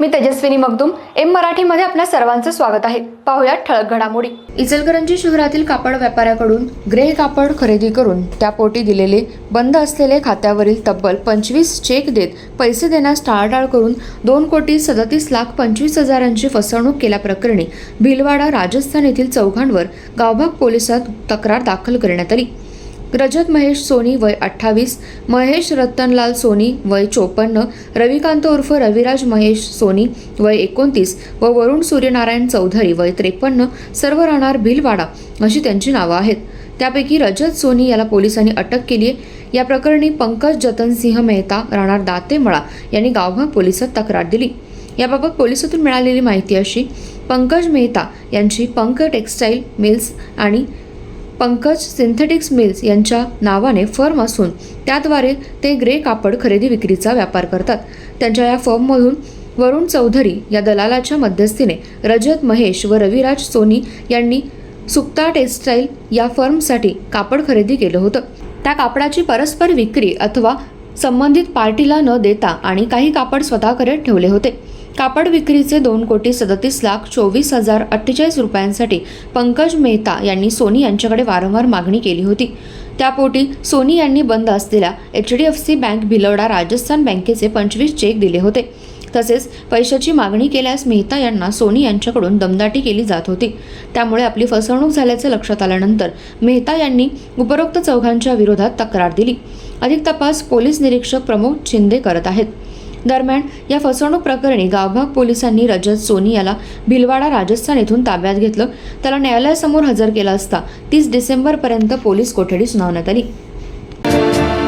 मी Tejaswini Magdum M मराठीमध्ये आपल्या सर्वांचं स्वागत आहे. पाहुयात ठळक घडामोडी. इचलकरंजी शहरातील कापड व्यापाऱ्याकडून ग्रे कापड खरेदी करून त्यापोटी दिलेले बंद असलेले खात्यावरील तब्बल पंचवीस चेक देत पैसे देण्यास टाळाटाळ करून दोन कोटी सदतीस लाख पंचवीस हजारांची फसवणूक केल्याप्रकरणी भिलवाडा राजस्थान येथील चौघांवर गावभाग पोलिसात तक्रार दाखल करण्यात आली. रजत महेश सोनी वय अठ्ठावीस महेश रत्तनलाल सोनी वय चोपन्न रविकांत उर्फ रविराज महेश सोनी वय एकोणतीस व वरुण सूर्यनारायण चौधरी वय त्रेपन्न सर्व राहणार भिलवाडा अशी त्यांची नावं आहेत. त्यापैकी रजत सोनी याला पोलिसांनी अटक केली आहे. या प्रकरणी पंकज जतनसिंह मेहता राहणार दातेमळा यांनी गावभाग पोलिसात तक्रार दिली. याबाबत पोलिसातून मिळालेली माहिती अशी पंकज मेहता यांची पंक टेक्स्टाईल मिल्स आणि पंकज सिंथेटिक्स मिल्स यांच्या नावाने फर्म असून त्याद्वारे ते ग्रे कापड खरेदी विक्रीचा व्यापार करतात. त्यांच्या या फर्ममधून वरुण चौधरी या दलालाच्या मध्यस्थीने रजत महेश व रविराज सोनी यांनी सुक्ता टेक्स्टाईल या फर्मसाठी कापड खरेदी केलं होतं. त्या कापडाची परस्पर विक्री अथवा संबंधित पार्टीला न देता आणि काही कापड स्वतःकडे ठेवले होते. कापड विक्रीचे दोन कोटी सदतीस लाख चोवीस हजार अठ्ठेचाळीस रुपयांसाठी पंकज मेहता यांनी सोनी यांच्याकडे वारंवार मागणी केली होती. त्यापोटी सोनी यांनी बंद असलेल्या H D F C bank Bhilwara Rajasthan बँकेचे पंचवीस चेक दिले होते. तसेच पैशाची मागणी केल्यास मेहता यांना सोनी यांच्याकडून दमदाटी केली जात होती. त्यामुळे आपली फसवणूक झाल्याचे लक्षात आल्यानंतर मेहता यांनी उपरोक्त चौघांच्या विरोधात तक्रार दिली. अधिक तपास पोलीस निरीक्षक प्रमोद शिंदे करत आहेत. दरम्यान या फसवणूक प्रकरणी गावभाग पोलिसांनी रजत सोनी याला भिलवाडा राजस्थान येथून ताब्यात घेतलं. त्याला न्यायालयासमोर हजर केला असता तीस डिसेंबरपर्यंत पोलीस कोठडी सुनावण्यात आली.